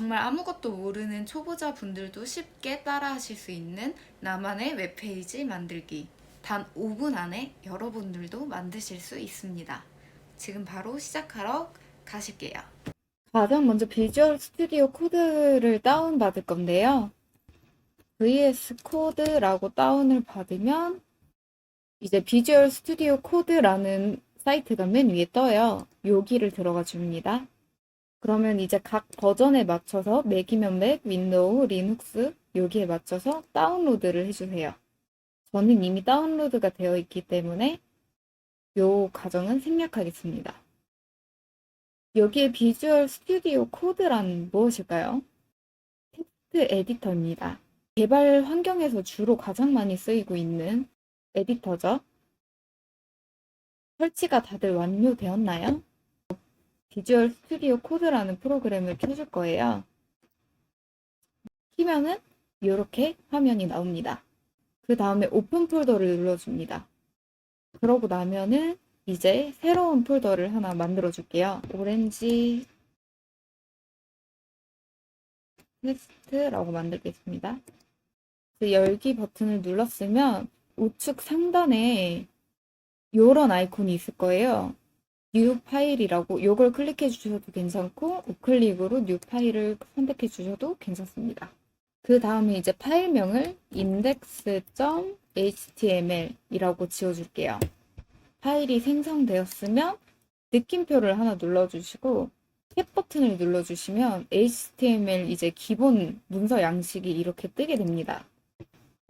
정말 아무것도 모르는 초보자 분들도 쉽게 따라 하실 수 있는 나만의 웹페이지 만들기. 단 5분 안에 여러분들도 만드실 수 있습니다. 지금 바로 시작하러 가실게요. 가장 먼저 비주얼 스튜디오 코드를 다운받을 건데요. VS 코드라고 다운을 받으면 이제 비주얼 스튜디오 코드라는 사이트가 맨 위에 떠요. 여기를 들어가 줍니다. 그러면 이제 각 버전에 맞춰서 맥이면 맥, 윈도우, 리눅스 여기에 맞춰서 다운로드를 해주세요. 저는 이미 다운로드가 되어 있기 때문에 요 과정은 생략하겠습니다. 여기에 비주얼 스튜디오 코드란 무엇일까요? 텍스트 에디터입니다. 개발 환경에서 주로 가장 많이 쓰이고 있는 에디터죠. 설치가 다들 완료되었나요? 비주얼 스튜디오 코드라는 프로그램을 켜줄 거예요. 키면은 이렇게 화면이 나옵니다. 그 다음에 오픈 폴더를 눌러줍니다. 그러고 나면은 이제 새로운 폴더를 하나 만들어 줄게요. 오렌지 텍스트라고 만들겠습니다. 그 열기 버튼을 눌렀으면 우측 상단에 이런 아이콘이 있을 거예요. 뉴 파일이라고 이걸 클릭해 주셔도 괜찮고 우클릭으로 뉴 파일을 선택해 주셔도 괜찮습니다. 그 다음에 이제 파일명을 index.html이라고 지워줄게요. 파일이 생성되었으면 느낌표를 하나 눌러주시고 탭 버튼을 눌러주시면 HTML 이제 기본 문서 양식이 이렇게 뜨게 됩니다.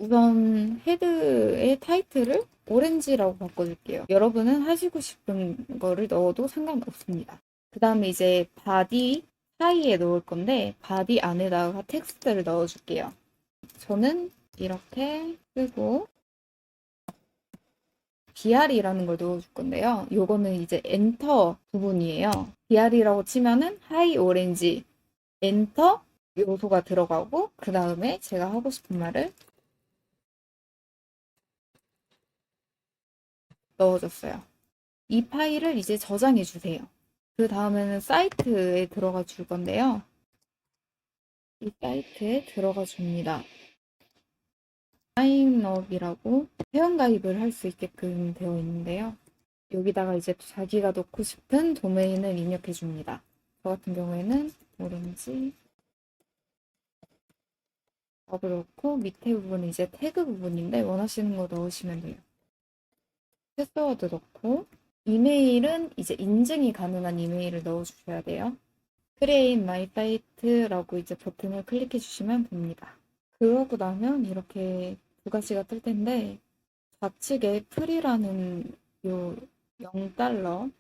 우선 헤드의 타이틀을 오렌지라고 바꿔줄게요. 여러분은 하시고 싶은 거를 넣어도 상관없습니다. 그 다음에 이제 바디 사이에 넣을 건데 바디 안에다가 텍스트를 넣어줄게요. 저는 이렇게 쓰고 BR이라는 걸 넣어줄 건데요. 요거는 이제 엔터 부분이에요. BR이라고 치면은 하이 오렌지 엔터 요소가 들어가고 그 다음에 제가 하고 싶은 말을 넣어줬어요. 이 파일을 이제 저장해 주세요. 그 다음에는 사이트에 들어가 줄 건데요. 이 사이트에 들어가 줍니다. 사인업이라고 회원가입을 할 수 있게끔 되어 있는데요. 여기다가 이제 자기가 넣고 싶은 도메인을 입력해 줍니다. 저 같은 경우에는 오렌지 업을 넣고 밑에 부분은 이제 태그 부분인데 원하시는 거 넣으시면 돼요. 패스워드 넣고 이메일은 이제 인증이 가능한 이메일을 넣어주셔야 돼요. Create My Site라고 이제 버튼을 클릭해 주시면 됩니다. 그러고 나면 이렇게 두 가지가 뜰 텐데 좌측에 프리라는 요 0달러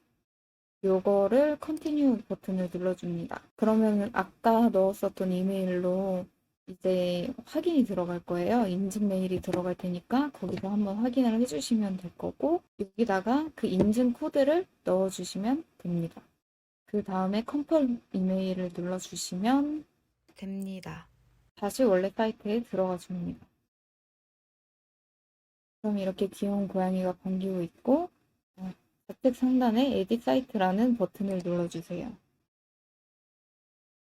요거를 컨티뉴 버튼을 눌러줍니다. 그러면 아까 넣었었던 이메일로 이제 확인이 들어갈 거예요. 인증 메일이 들어갈 테니까 거기서 한번 확인을 해주시면 될 거고 여기다가 그 인증 코드를 넣어주시면 됩니다. 그 다음에 컨펌 이메일을 눌러주시면 됩니다. 다시 원래 사이트에 들어가 줍니다. 그럼 이렇게 귀여운 고양이가 반기고 있고 어, 좌측 상단에 에딧 사이트라는 버튼을 눌러주세요.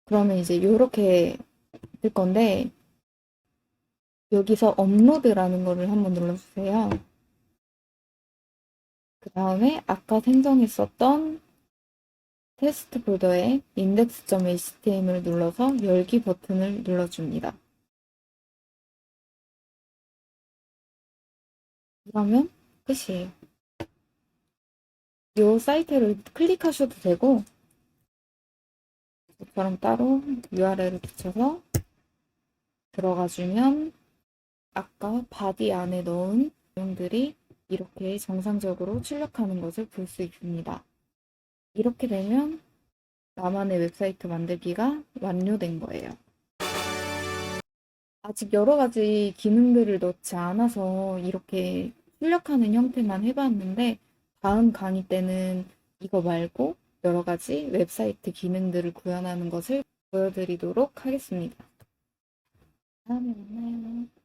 그러면 이제 이렇게 될 건데 여기서 업로드라는 거를 한번 눌러주세요. 그 다음에 아까 생성했었던 테스트 폴더에 index.html을 눌러서 열기 버튼을 눌러줍니다. 그러면 끝이에요. 이 사이트를 클릭하셔도 되고 저처럼 따로 URL을 붙여서 들어가주면 아까 바디 안에 넣은 내용들이 이렇게 정상적으로 출력하는 것을 볼 수 있습니다. 이렇게 되면 나만의 웹사이트 만들기가 완료된 거예요. 아직 여러 가지 기능들을 넣지 않아서 이렇게 출력하는 형태만 해봤는데 다음 강의 때는 이거 말고 여러 가지 웹사이트 기능들을 구현하는 것을 보여드리도록 하겠습니다. 다음에 만나요.